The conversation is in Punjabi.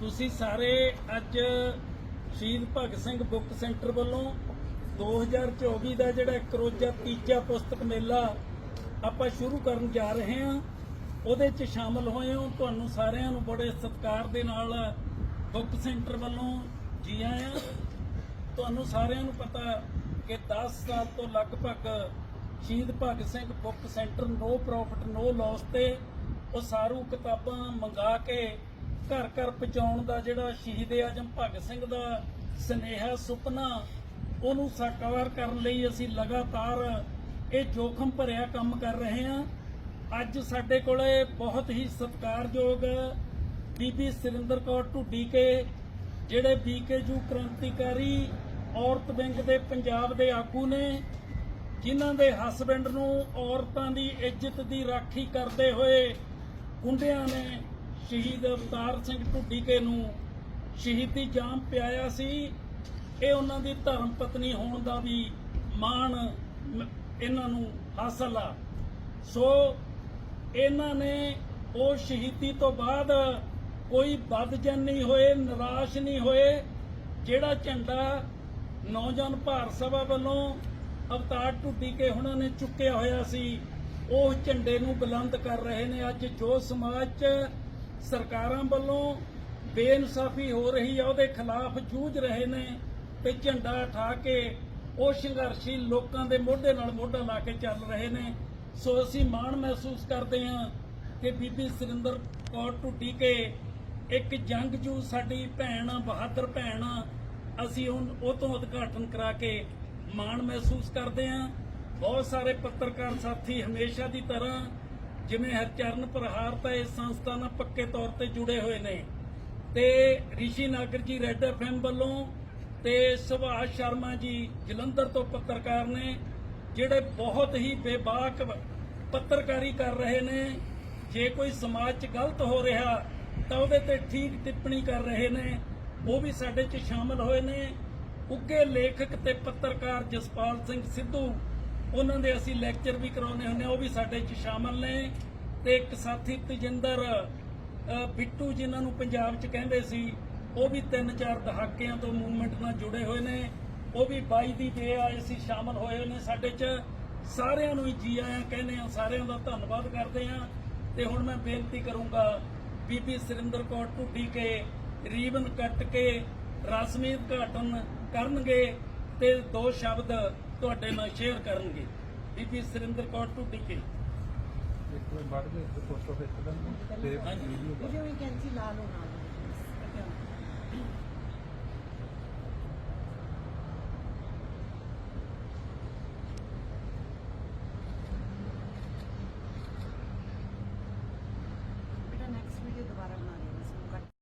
ਤੁਸੀਂ ਸਾਰੇ ਅੱਜ ਸ਼ਹੀਦ ਭਗਤ ਸਿੰਘ ਬੁੱਕ ਸੈਂਟਰ ਵੱਲੋਂ 2024 ਦਾ ਜਿਹੜਾ ਇੱਕ ਰੋਜ਼ਾ ਤੀਜਾ ਪੁਸਤਕ ਮੇਲਾ ਆਪਾਂ ਸ਼ੁਰੂ ਕਰਨ ਜਾ ਰਹੇ ਹਾਂ। ਉਹਦੇ 'ਚ ਸ਼ਾਮਲ ਹੋਏ ਹੋ। ਤੁਹਾਨੂੰ ਸਾਰਿਆਂ ਨੂੰ ਬੜੇ ਸਤਿਕਾਰ ਦੇ ਨਾਲ ਬੁੱਕ ਸੈਂਟਰ ਵੱਲੋਂ ਜੀ ਆਇਆਂ। ਤੁਹਾਨੂੰ ਸਾਰਿਆਂ ਨੂੰ ਪਤਾ ਕਿ 10 ਸਾਲ ਤੋਂ ਲਗਭਗ Shaheed Bhagat Singh book centre no profit, no loss ਤੇ ਉਹ ਸਾਰੂ ਕਿਤਾਬਾਂ ਮੰਗਾ ਕੇ ਘਰ ਘਰ ਪਹੁੰਚਾਉਣ ਦਾ ਜਿਹੜਾ ਸ਼ਹੀਦ ਆਜਮ ਭਗਤ ਸਿੰਘ ਦਾ ਸਨੇਹਾ, ਸੁਪਨਾ, ਉਹਨੂੰ ਸਾਕਾਰ ਕਰਨ ਲਈ ਅਸੀਂ ਲਗਾਤਾਰ ਇਹ ਜੋਖਮ ਭਰਿਆ ਕੰਮ ਕਰ ਰਹੇ ਹਾਂ। ਅੱਜ ਸਾਡੇ ਕੋਲੇ ਬਹੁਤ ਹੀ ਸਤਿਕਾਰਯੋਗ ਬੀਬੀ ਸੁਰਿੰਦਰ ਕੌਰ ਢੁੱਡੀ ਕੇ, ਜਿਹੜੇ ਬੀਕੇਯੂ ਕ੍ਰਾਂਤੀਕਾਰੀ ਔਰਤ ਵਿੰਗ ਦੇ ਪੰਜਾਬ ਦੇ ਆਗੂ ਨੇ, ਜਿਨ੍ਹਾਂ ਦੇ ਹਸਬੰਡ ਨੂੰ ਔਰਤਾਂ ਦੀ ਇੱਜ਼ਤ ਦੀ ਰਾਖੀ ਕਰਦੇ ਹੋਏ ਗੁੰਡਿਆਂ ਨੇ ਸ਼ਹੀਦ ਅਵਤਾਰ ਸਿੰਘ ਢੁੱਡੀਕੇ ਨੂੰ ਸ਼ਹੀਦੀ ਜਾਮ ਪਿਆਇਆ ਸੀ। ਇਹ ਉਹਨਾਂ ਦੀ ਧਰਮ ਪਤਨੀ ਹੋਣ ਦਾ ਵੀ ਮਾਣ ਇਹਨਾਂ ਨੂੰ ਹਾਸਲ ਆ। ਸੋ ਇਹਨਾਂ ਨੇ ਉਹ ਸ਼ਹੀਦੀ ਤੋਂ ਬਾਅਦ ਕੋਈ ਬਦਜਨ ਨਹੀਂ ਹੋਏ, ਨਿਰਾਸ਼ ਨਹੀਂ ਹੋਏ, ਜਿਹੜਾ ਝੰਡਾ ਨੌਜਵਾਨ ਭਾਰਤ ਸਭਾ ਵੱਲੋਂ ਅਵਤਾਰ ਢੁੱਡੀ ਕੇ ਉਹਨਾਂ ਨੇ ਚੁੱਕਿਆ ਹੋਇਆ ਸੀ, ਉਹ ਝੰਡੇ ਨੂੰ ਬੁਲੰਦ ਕਰ ਰਹੇ ਨੇ। ਅੱਜ ਜੋ ਸਮਾਜ 'ਚ ਸਰਕਾਰਾਂ ਵੱਲੋਂ ਬੇਇਨਸਾਫੀ ਹੋ ਰਹੀ ਹੈ ਉਹਦੇ ਖਿਲਾਫ ਜੂਝ ਰਹੇ ਨੇ ਤੇ ਝੰਡਾ ਉਠਾ ਕੇ ਉਹ ਸੰਘਰਸ਼ੀ ਲੋਕਾਂ ਦੇ ਮੋਢੇ ਨਾਲ ਮੋਢਾ ਲਾ ਕੇ ਚੱਲ ਰਹੇ ਨੇ ਸੋ ਅਸੀਂ ਮਾਣ ਮਹਿਸੂਸ ਕਰਦੇ ਹਾਂ ਕਿ ਬੀਬੀ ਸੁਰਿੰਦਰ ਕੌਰ ਟੁੱਟੀ ਕੇ ਇੱਕ ਜੰਗ ਜੂ ਸਾਡੀ ਭੈਣ ਆ, ਬਹਾਦਰ ਭੈਣ ਆ। ਅਸੀਂ ਉਹ ਤੋਂ ਉਦਘਾਟਨ ਕਰਾ ਕੇ ਮਾਣ ਮਹਿਸੂਸ ਕਰਦੇ ਹਾਂ ਬਹੁਤ ਸਾਰੇ ਪੱਤਰਕਾਰ ਸਾਥੀ ਹਮੇਸ਼ਾ ਦੀ ਤਰ੍ਹਾਂ ਜਿਵੇਂ ਹਰਚਰਨ ਪ੍ਰਹਾਰ ਤਾਂ ਇਸ ਸੰਸਥਾ ਨਾਲ ਪੱਕੇ ਤੌਰ ਤੇ ਜੁੜੇ ਹੋਏ ਨੇ। ਤੇ ਰਿਸ਼ੀ ਨਾਗਰ ਜੀ ਰੈੱਡ ਐਫਐਮ ਵੱਲੋਂ ਤੇ ਸੁਭਾਸ਼ ਸ਼ਰਮਾ ਜੀ ਜਲੰਧਰ ਤੋਂ ਪੱਤਰਕਾਰ ਨੇ, ਜਿਹੜੇ ਬਹੁਤ ਹੀ ਬੇਬਾਕ ਪੱਤਰਕਾਰੀ ਕਰ ਰਹੇ ਨੇ। ਜੇ ਕੋਈ ਸਮਾਜ 'ਚ ਗਲਤ ਹੋ ਰਿਹਾ, ਤਾਂ ਉਹਦੇ ਤੇ ਠੀਕ ਟਿੱਪਣੀ ਕਰ ਰਹੇ ਨੇ। ਉਹ ਵੀ ਸਾਡੇ 'ਚ ਸ਼ਾਮਲ ਹੋਏ ਨੇ। ਉੱਗੇ ਲੇਖਕ ਤੇ ਪੱਤਰਕਾਰ ਜਸਪਾਲ ਸਿੰਘ ਸਿੱਧੂ ਉਹਨਾਂ ਦੇ ਅਸੀਂ ਲੈਕਚਰ ਵੀ ਕਰਾਉਨੇ ਹੁੰਦੇ ਹਾਂ, ਉਹ ਵੀ ਸਾਡੇ 'ਚ ਸ਼ਾਮਲ ਨੇ। ਤੇ ਇੱਕ ਸਾਥੀ ਤਜਿੰਦਰ ਬਿੱਟੂ ਜਿਨ੍ਹਾਂ ਨੂੰ ਪੰਜਾਬ 'ਚ ਕਹਿੰਦੇ ਸੀ, ਉਹ ਵੀ ਤਿੰਨ ਚਾਰ ਦਹਾਕਿਆਂ ਤੋਂ ਮੂਵਮੈਂਟ ਨਾਲ ਜੁੜੇ ਹੋਏ ਨੇ। ਉਹ ਵੀ ਬਾਈ ਦੀ ਦੇ ਆਏ ਸੀ, ਸ਼ਾਮਲ ਹੋਏ ਨੇ ਸਾਡੇ 'ਚ। ਸਾਰਿਆਂ ਨੂੰ ਹੀ ਜੀ ਆਇਆਂ ਕਹਿੰਦੇ ਆ ਸਾਰਿਆਂ ਦਾ ਧੰਨਵਾਦ ਕਰਦੇ ਆ ਤੇ ਹੁਣ ਮੈਂ ਬੇਨਤੀ ਕਰੂੰਗਾ, ਬੀਬੀ ਸੁਰਿੰਦਰ ਕੌਰ ਢੁੱਡੀ ਕੇ, ਰੀਬਨ ਕੱਟ ਕੇ ਰਸਮੀ ਉਦਘਾਟਨ ਕਰਨਗੇ। ਤੇ ਦੋ ਸ਼ਬਦ ਤੁਹਾਡੇ ਨਾਲ ਸ਼ੇਅਰ ਕਰਨਗੇ। ਬੀਬੀ ਸੁਰਿੰਦਰ ਕੌਰ ਢੁੱਡੀ ਕੇ। ਇੱਕ ਵਾਰ ਵੱਢ ਕੇ ਇੱਕ ਫੋਟੋ ਖਿੱਚ ਲੈਂਦੇ ਤੇ ਹਾਂਜੀ। ਵੀਡੀਓ ਵੀਡੀਓ ਵੀ ਕੈਂਸੀ ਲਾ ਲਓ ਨਾਲ